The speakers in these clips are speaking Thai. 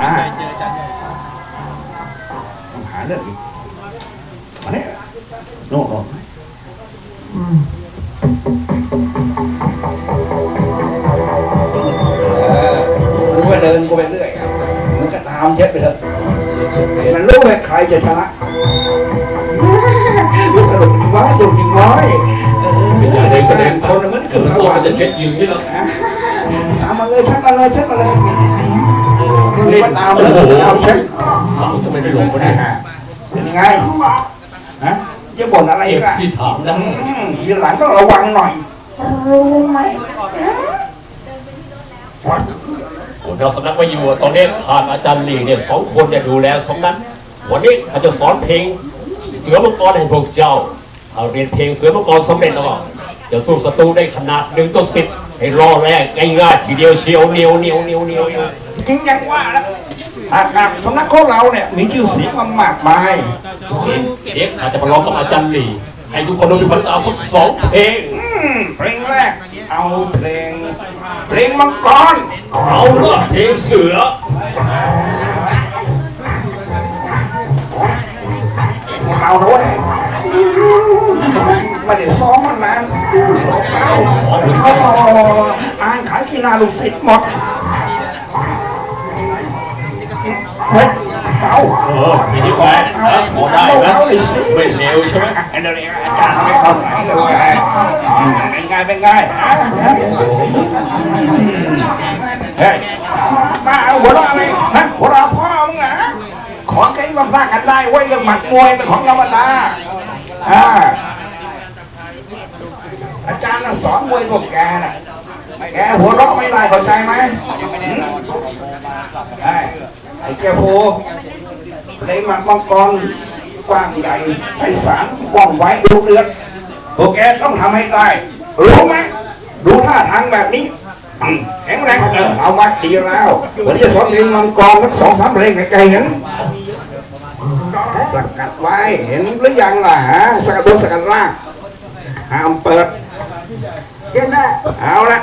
อ่าเจออาจารย์ใหญ่ต้องหาเรื่องอีกมาเนี่ยโน่นโน่นเออกูก็เดินกูไปเรื่อยอะมันก็ตามเย็ดไปเถอะมันรู้ว่าใครจะชนะลูกสนุกจริงวะสนุกจริงน้อยเป็นอย่างเดินก็เดินคนมันก็คือสเขาบอกว่างมันจะเช็คยิงนี่หรอตามมาเลยชักมาเลยชักมาเลย นี่ก็ตามเลยตาเช็คเสาทำไมไม่ลงวะนะเนี่ยฮะเป็นยังไงฮะอย่าบ่นอะไรเจ็บกันสิถามนะทีหลังต้องระวังหน่อยรู้ไหมหัวหน้าสำนักไว้อยู่ตอนนี้ขาดอาจารย์หลีเนี่ยสองคนเนี่ยดูแลสำนักวันนี้เขาจะสอนเพลงเสือมังกรให้พวกเจ้าเอาเรียนเพลงเสือมังกรสำเร็จแล้วก็จะสู้ศัตรูได้ขนาดหนึ่งต่อสิบให้รอแรกง่ายๆทีเดียวเชียวเหนียวเหนียวเหนียวเหนียวเหนียว จริงยังว่านะถ้าหากสำนักของเราเนี่ยมีชื่อเสียงมามากมายเด็กอาจจะมาลองกับอาจารย์หลีให้ทุกคนดูเป็นพันตาสักสองเพลงอืมเพลงแรก เอาเพลง เพลงมังกรเอาละเพลงเสือเราด้วยไม่ได้ซ้อมมานานเอาสอนเลยอ๋ออ่านขายกีฬาลูกศิษย์หมด เอาเออมีที่แปลพอได้ไหมไม่เร็วใช่ไหมเดี๋ยวนี้อาจารย์ไม่เข้าไหนเลยอืมเป็นไงเป็นไงเฮ้ยป้าเอาหัวเราะอะไรฮะหัวเราะพ่อมึงเหรอของแกมาพากันได้ไว้ยเรื่องหมัดมวยเป็นของธรรมดาอ่าอาจารย์น่ะสอนมวยพวกแกน่ะแกหัวเราะไม่ได้เข้าใจไหมหืมไอ้ไอ้แกโฟเพลงหมัดมังกรกว้างใหญ่ไพศาลว่องไวดุเดือดพวกแกต้องทำให้ได้รู้ไหมดูท่าทางแบบนี้แข็งแรงเออเอามาดีแล้ววันนี้จะสอนเพลงมังกรทั้งสองสามเพลงให้แกเห็นสกัดไว้เห็นหรือยังล่ะฮะสกัดบนสกัดล่างห้ามเปิดเห็นได้เอาละ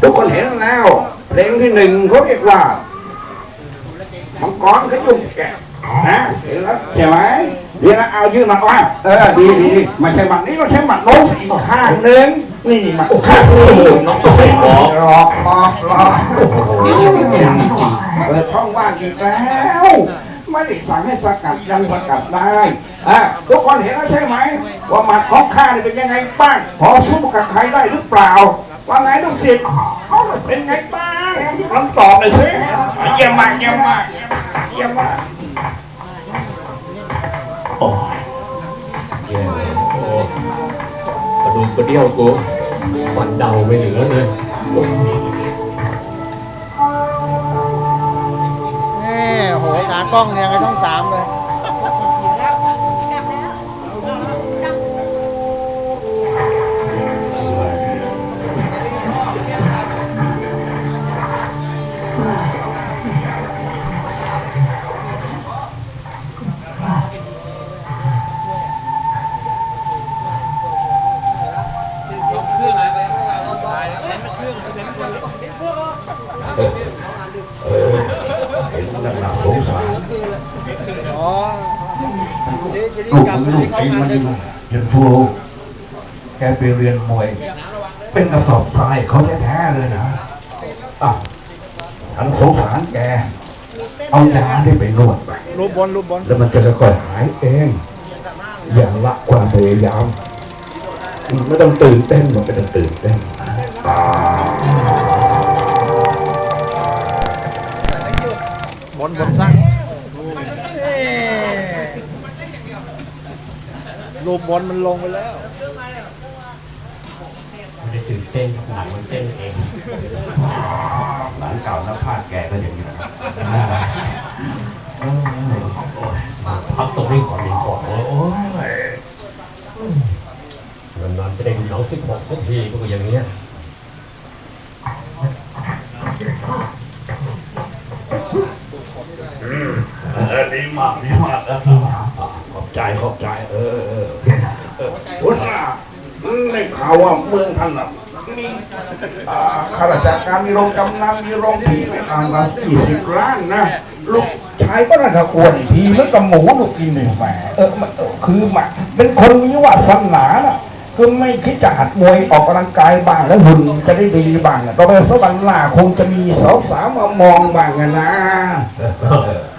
ทุกคนเห็นแล้ว เพลงที่หนึ่งเขาเรียกว่า มังกรขยุ่มแกะนะเห็นแล้วใช่ไหมดีนะเอายืนมาว่าเออดีดีไม่ใช่หมัดนี้ก็ใช้หมัดโน้ตอีกข้างหนึ่งนี่หมัดข้างหนึ่งน้องต้องไปบอกหลอกหลอกหลอกเปิดช่องว่างอีกแล้วไม่ได้สั่งให้สกัดยังสกัดได้อะทุกคนเห็นแล้วใช่ไหมว่าหมัดของข้าเนี่ยเป็นยังไงบ้างพอสู้กับใครได้หรือเปล่าว่าไงลูกศิษย์เขาเป็นไงบ้าง ลองตอบหน่อยสิเยี่ยมมากเยี่ยมมากเยี่ยมมากโอ้ยแย่โอ้กระดูกกระเดี่ยวกูมันเดาไม่เหลือเลยแน่โหตากล้องเนี่ยไงช่องสามเลย เห็นแล้วน่าสงสารอ๋อลูกลับมันมาลูกเขาเองงานมันเลยยันทูแกไปเรียนมวย เป็นกระสอบทรายเขาแท้ๆเลยนะอะฉันสงสารแก เอายาได้ไปนวดไปรูปบอลรูปบอลแล้วมันจะค่อยๆหายเอง อย่าละความพยายามไม่ต้องตื่นเต้นมันไม่ต้องตื่นเต้นบอ ลบอลสั้นรูปบอลมันลงไปแล้วไม่ได้ตื่นเต้นหนังมันเต้นเองหลานเก่าน้าพาดแกก็อย่างนี้นะพักตรงนี้ก่อนดีกว่าโอ้ยนานๆจะได้ดูหนังสิบหกสักทีก็อย่างเงี้ย เออ ดีมากดีมากขอบใจขอบใจ เออเออเออหัวหน้าได้ข่าวว่าเมืองท่านน่ะมีอาข้าราชการมีโรงกำนันมีโรงผีไม่ต่างกันกี่สิบล้านนะลูกชายก็น่าจะอ้วนทีเหมือนกับหมูลูกกินหนึ่งแหมเออมันคือมันเป็นคนมีวาสนาน่ะ คือไม่คิดจะหัดมวยออกกำลังกายบ้างแล้วหุ่นจะได้ดีบ้างอะต่อไปสักวันหน้าคงจะมีสาวสาวๆมามองบ้างนะ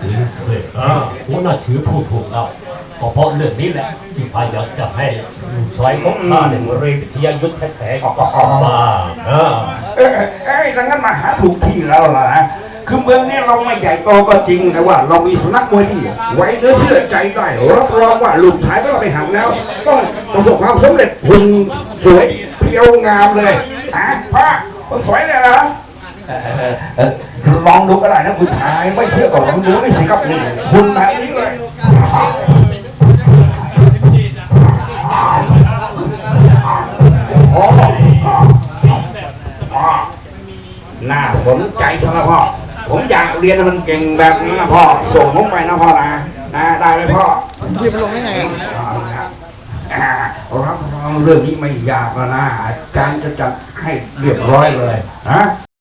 จริงสิอ่าหัวหน้าชื่อผู้ถูกแล้วก็เพราะเรื่องนี้แหละที่พายอยากจะให้ลูกชายของข้าเนี่ยเรียนวิทยายุทธแท้ๆออกมาอ่าเอ้ยเอ้ยดังนั้นมาหาถูกที่แล้วล่ะ คือเมืองนี้เราไม่ใหญ่โตก็จริงแต่ว่า เรามีสุนัขมวยที่ไว้เนื้อเชื่อใจได้รับรองว่าลูกชายก็เราไปหันแล้ว ต้องประสบความสำเร็จหุ่นสวยเพียวงามเลยฮะพ่อคนสวยเลยนะลองดูก็ได้นะคุณชายไม่เชื่อก็ลองดูนี่สิครับนี่หุ่นแบบนี้เลย รียนให้มันเก่งแบบนี้นะพ่อ ส่งผมไปนะพ่อนะนะได้ไหมพ่อพี่มันลงได้ไงอะเอาละครับอ่ารับรองเรื่องนี้ไม่ยากแล้วนะอาจารย์จะจัดให้เรียบร้อยเลยนะ